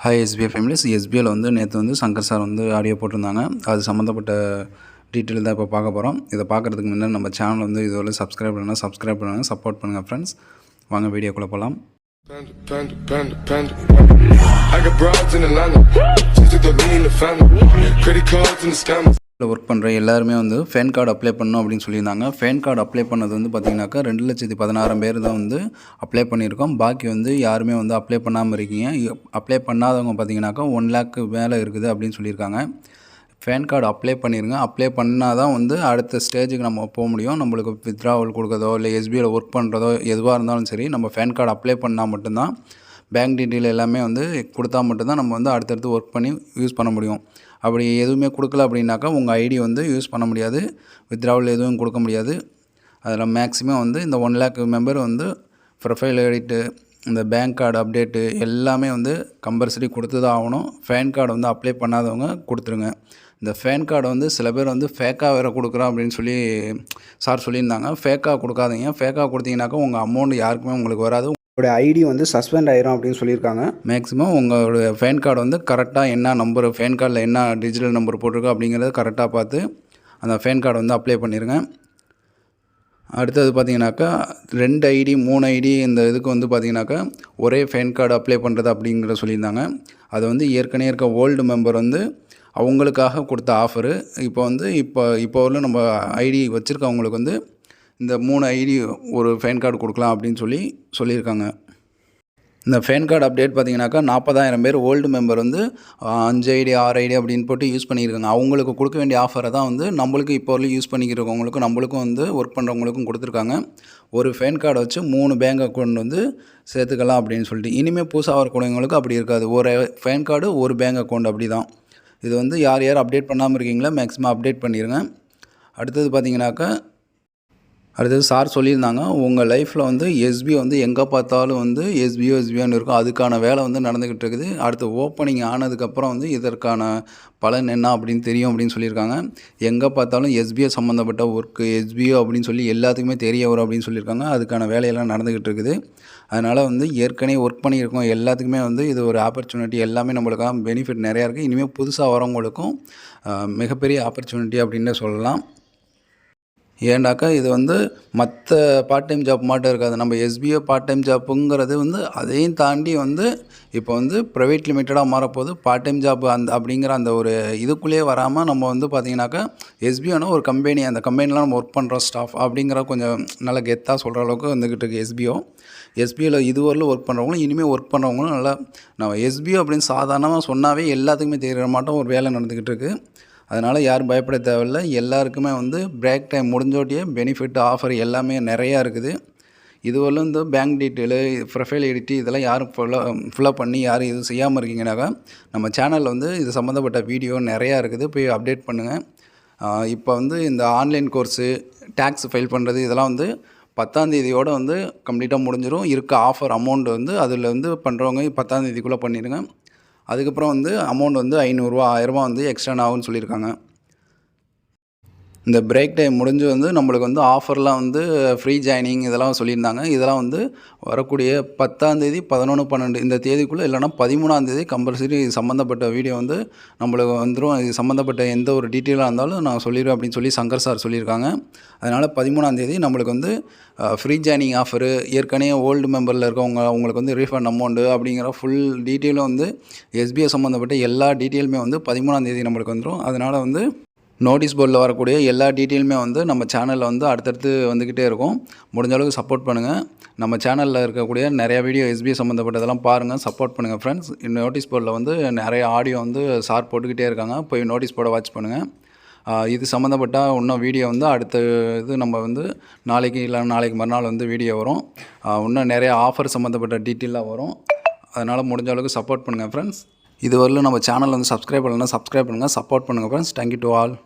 Hi SBI families எஸ்பிஐயில் வந்து நேற்று வந்து சங்கர் சார் வந்து ஆடியோ போட்டிருந்தாங்க அது சம்மந்தப்பட்ட டீட்டெயில் தான் இப்போ பார்க்க போகிறோம் இதை பார்க்குறதுக்கு முன்னாடி நம்ம சேனல் வந்து இதுவரை சப்ஸ்கிரைப் பண்ணலாம் சப்ஸ்கிரைப் பண்ணுங்கள் சப்போர்ட் பண்ணுங்கள் ஃப்ரெண்ட்ஸ் வாங்க வீடியோக்குள்ளே போகலாம் I got broads in Atlanta. Just took the lean family. Credit cards the scammers. Work பண்ணுற எல்லாருமே வந்து ஃபேன் கார்டு அப்ளை பண்ணணும் அப்படின்னு சொல்லியிருந்தாங்க. ஃபேன் கார்டு அப்ளை பண்ணது வந்து பார்த்திங்கனாக்கா ரெண்டு லட்சத்தி பதினாறாயிரம் பேர் தான் வந்து அப்ளை பண்ணியிருக்கோம். பாக்கி வந்து யாருமே வந்து அப்ளை பண்ணாமல் இருக்கீங்க. அப்ளை பண்ணாதவங்க பார்த்தீங்கன்னாக்கா ஒன் லேக்கு மேலே இருக்குது அப்படின்னு சொல்லியிருக்காங்க. ஃபேன் கார்டு அப்ளை பண்ணிடுங்க அப்ளை பண்ணால் தான் வந்து அடுத்த ஸ்டேஜுக்கு நம்ம போக முடியும். நம்மளுக்கு வித்ராவல் கொடுக்குறதோ இல்லை எஸ்பிஐயில் ஒர்க் பண்ணுறதோ எதுவாக இருந்தாலும் சரி நம்ம ஃபேன் கார்டு அப்ளை பண்ணால் மட்டும்தான் பேங்க் டீட்டெயில் எல்லாமே வந்து கொடுத்தா மட்டும்தான் நம்ம வந்து அடுத்தடுத்து ஒர்க் பண்ணி யூஸ் பண்ண முடியும். அப்படி எதுவுமே கொடுக்கல அப்படின்னாக்கா உங்கள் ஐடி வந்து யூஸ் பண்ண முடியாது. வித்ட்ராவல் எதுவும் கொடுக்க முடியாது. அதில் மேக்ஸிமம் வந்து இந்த ஒன் லேக் மெம்பர் வந்து ப்ரொஃபைல் எடிட்டு இந்த பேங்க் கார்டு அப்டேட்டு எல்லாமே வந்து கம்பல்சரி கொடுத்து தான் ஆகணும். ஃபேன் கார்டு வந்து அப்ளை பண்ணாதவங்க கொடுத்துருங்க. இந்த ஃபேன் கார்டு வந்து சில பேர் வந்து ஃபேக்காக வேறு கொடுக்குறோம் அப்படின்னு சொல்லி சார் சொல்லியிருந்தாங்க. ஃபேக்காக கொடுக்காதீங்க. ஃபேக்காக கொடுத்தீங்கன்னாக்கா உங்கள் அமௌண்ட் யாருக்குமே உங்களுக்கு வராது. உங்களுடைய ஐடி வந்து சஸ்பெண்ட் ஆயிரும் அப்படின்னு சொல்லியிருக்காங்க. மேக்ஸிமம் உங்களுடைய ஃபேன் கார்டு வந்து கரெக்டாக என்ன நம்பர் ஃபேன் கார்டில் என்ன டிஜிட்டல் நம்பர் போட்டிருக்கோ அப்படிங்கிறத கரெக்டாக பார்த்து அந்த ஃபேன் கார்டு வந்து அப்ளை பண்ணிடுங்க அடுத்தது பார்த்தீங்கன்னாக்கா ரெண்டு ஐடி மூணு ஐடி இந்த இதுக்கு வந்து பார்த்தீங்கன்னாக்கா ஒரே ஃபேன் கார்டு அப்ளை பண்ணுறது அப்படிங்கிற சொல்லியிருந்தாங்க. அது வந்து ஏற்கனவே இருக்க ஓல்டு மெம்பர் வந்து அவங்களுக்காக கொடுத்த ஆஃபரு இப்போ வந்து இப்போ இப்போ உள்ள நம்ம ஐடி வச்சுருக்கவங்களுக்கு வந்து இந்த மூணு ஐடி ஒரு ஃபேன் கார்டு கொடுக்கலாம் அப்படின்னு சொல்லி சொல்லியிருக்காங்க. இந்த ஃபேன் கார்டு அப்டேட் பார்த்தீங்கன்னாக்கா நாற்பதாயிரம் பேர் ஓல்டு மெம்பர் வந்து அஞ்சு ஐடி ஆறு ஐடி அப்படின்னு போட்டு யூஸ் பண்ணியிருக்காங்க. அவங்களுக்கு கொடுக்க வேண்டிய ஆஃபரை தான் வந்து நம்மளுக்கு இப்போ வரலும் யூஸ் பண்ணிக்கிறவங்களுக்கும் நம்மளுக்கும் வந்து ஒர்க் பண்ணுறவங்களுக்கும் கொடுத்துருக்காங்க. ஒரு ஃபேன் கார்டை வச்சு மூணு பேங்க் அக்கௌண்ட் வந்து சேர்த்துக்கலாம் அப்படின்னு சொல்லிட்டு. இனிமேல் புதுசாக வரக்கூடியவங்களுக்கு அப்படி இருக்காது. ஒரு ஃபேன் கார்டு ஒரு பேங்க் அக்கௌண்ட் அப்படி தான் இது வந்து யார் யார் அப்டேட் பண்ணாமல் இருக்கீங்களோ மேக்ஸிமம் அப்டேட் பண்ணிடுங்க அடுத்தது பார்த்தீங்கன்னாக்கா அடுத்தது சார் சொல்லியிருந்தாங்க உங்கள் லைஃப்பில் வந்து எஸ்பி வந்து எங்கே பார்த்தாலும் வந்து எஸ்பிஓ எஸ்பிஓன்னு இருக்கும். அதுக்கான வேலை வந்து நடந்துக்கிட்டு இருக்குது. அடுத்து ஓப்பனிங் ஆனதுக்கப்புறம் வந்து இதற்கான பலன் என்ன அப்படின்னு தெரியும் அப்படின்னு சொல்லியிருக்காங்க. எங்கே பார்த்தாலும் எஸ்பிஓ சம்மந்தப்பட்ட ஒர்க்கு எஸ்பிஓ அப்படின்னு சொல்லி எல்லாத்துக்குமே தெரிய வரும் அப்படின்னு சொல்லியிருக்காங்க. அதுக்கான வேலையெல்லாம் நடந்துக்கிட்டு இருக்குது. அதனால் வந்து ஏற்கனவே ஒர்க் பண்ணியிருக்கோம். எல்லாத்துக்குமே வந்து இது ஒரு ஆப்பர்ச்சுனிட்டி எல்லாமே நம்மளுக்காக பெனிஃபிட் நிறையா இருக்குது இனிமேல் புதுசாக வரவங்களுக்கும் மிகப்பெரிய ஆப்பர்ச்சுனிட்டி அப்படின்னு சொல்லலாம். ஏன்னாக்கா இது வந்து மற்ற பார்ட் டைம் ஜாப் மட்டும் இருக்காது. நம்ம எஸ்பிஓ பார்ட் டைம் ஜாப்புங்கிறது வந்து அதையும் தாண்டி வந்து இப்போ வந்து ப்ரைவேட் லிமிட்டடாக மாறப்போது பார்ட் டைம் ஜாப் அந்த அப்படிங்கிற அந்த ஒரு இதுக்குள்ளேயே வராமல் நம்ம வந்து பார்த்தீங்கன்னாக்கா எஸ்பிஓனா ஒரு கம்பெனி அந்த கம்பெனிலாம் நம்ம ஒர்க் பண்ணுறோம் ஸ்டாஃப் அப்படிங்கிற கொஞ்சம் நல்ல கெத்தாக சொல்கிற அளவுக்கு வந்துக்கிட்டு இருக்கு எஸ்பிஓ எஸ்பிஓவில் இதுவரையிலும் ஒர்க் பண்ணுறவங்களும் இனிமேல் ஒர்க் பண்ணுறவங்களும் நல்லா நம்ம எஸ்பிஓ அப்படின்னு சாதாரணமாக சொன்னாவே எல்லாத்துக்குமே தெரிகிற மாட்டோம் ஒரு வேலை நடந்துக்கிட்டு இருக்குது அதனால் யாரும் பயப்பட தேவையில்ல. எல்லாருக்குமே வந்து பிரேக் டைம் முடிஞ்சோட்டியே பெனிஃபிட் ஆஃபர் எல்லாமே நிறையா இருக்குது. இதுவரையிலும் இந்த பேங்க் டீட்டெயிலு ப்ரொஃபைல் எடிட்டி இதெல்லாம் யாரும் ஃபுல்லாக ஃபுல்லாக பண்ணி யாரும் எதுவும் செய்யாமல் இருக்கீங்கனாக்கா நம்ம சேனலில் வந்து இது சம்மந்தப்பட்ட வீடியோ நிறையா இருக்குது. போய் அப்டேட் பண்ணுங்கள் இப்போ வந்து இந்த ஆன்லைன் கோர்ஸு டேக்ஸ் ஃபைல் பண்ணுறது இதெல்லாம் வந்து பத்தாந்தேதியோடு வந்து கம்ப்ளீட்டாக முடிஞ்சிடும் இருக்க ஆஃபர் அமௌண்ட் வந்து அதில் வந்து பண்ணுறவங்க பத்தாந்தேதிக்குள்ளே பண்ணிடுங்க. அதுக்கப்புறம் வந்து அமௌண்ட் வந்து ஐநூறுரூவா ஆயிரரூபா வந்து எக்ஸ்டர்ன் ஆகும்னு சொல்லியிருக்காங்க. இந்த பிரேக் டைம் முடிஞ்சு வந்து நம்மளுக்கு வந்து ஆஃபர்லாம் வந்து ஃப்ரீ ஜாயினிங் இதெல்லாம் சொல்லியிருந்தாங்க. இதெல்லாம் வந்து வரக்கூடிய பத்தாந்தேதி பதினொன்று பன்னெண்டு இந்த தேதிக்குள்ளே இல்லைனா பதிமூணாந்தேதி கம்பல்சரி இது சம்மந்தப்பட்ட வீடியோ வந்து நம்மளுக்கு வந்துடும் இது சம்மந்தப்பட்ட எந்த ஒரு டீட்டெயிலாக இருந்தாலும் நான் சொல்லிடுவேன் அப்படின்னு சொல்லி சங்கர் சார் சொல்லியிருக்காங்க. அதனால் பதிமூணாந்தேதி நம்மளுக்கு வந்து ஃப்ரீ ஜாயினிங் ஆஃபரு ஏற்கனவே ஓல்டு மெம்பரில் இருக்கவங்க அவங்களுக்கு வந்து ரீஃபண்ட் அமௌண்ட்டு அப்படிங்கிற ஃபுல் டீட்டெயிலும் வந்து எஸ்பிஐ சம்மந்தப்பட்ட எல்லா டீட்டெயிலுமே வந்து பதிமூணாந்தேதி நம்மளுக்கு வந்துடும் அதனால் வந்து நோட்டீஸ் போர்டில் வரக்கூடிய எல்லா டீட்டெயிலுமே வந்து நம்ம சேனலில் வந்து அடுத்தடுத்து வந்துக்கிட்டே இருக்கும். முடிஞ்ச அளவுக்கு சப்போர்ட் பண்ணுங்கள் நம்ம சேனலில் இருக்கக்கூடிய நிறைய வீடியோ எஸ்பிஐ சம்மந்தப்பட்டதெல்லாம் பாருங்கள் சப்போர்ட் பண்ணுங்கள் ஃப்ரெண்ட்ஸ் நோட்டீஸ் போர்டில் வந்து நிறைய ஆடியோ வந்து சார் போட்டுக்கிட்டே இருக்காங்க. போய் நோட்டீஸ் போர்டை வாட்ச் பண்ணுங்கள் இது சம்மந்தப்பட்ட இன்னும் வீடியோ வந்து அடுத்த இது நம்ம வந்து நாளைக்கு இல்லை நாளைக்கு மறுநாள் வந்து வீடியோ வரும். இன்னும் நிறைய ஆஃபர் சம்மந்தப்பட்ட டீட்டெயிலாக வரும். அதனால் முடிஞ்ச அளவுக்கு சப்போர்ட் பண்ணுங்கள் ஃப்ரெண்ட்ஸ் இது நம்ம சேனல் வந்து சப்ஸ்கிரைப் பண்ணலன்னா சப்ஸ்கிரைப் பண்ணுங்கள் சப்போர்ட் பண்ணுங்கள் ஃப்ரெண்ட்ஸ் தேங்க்யூ டு ஆல்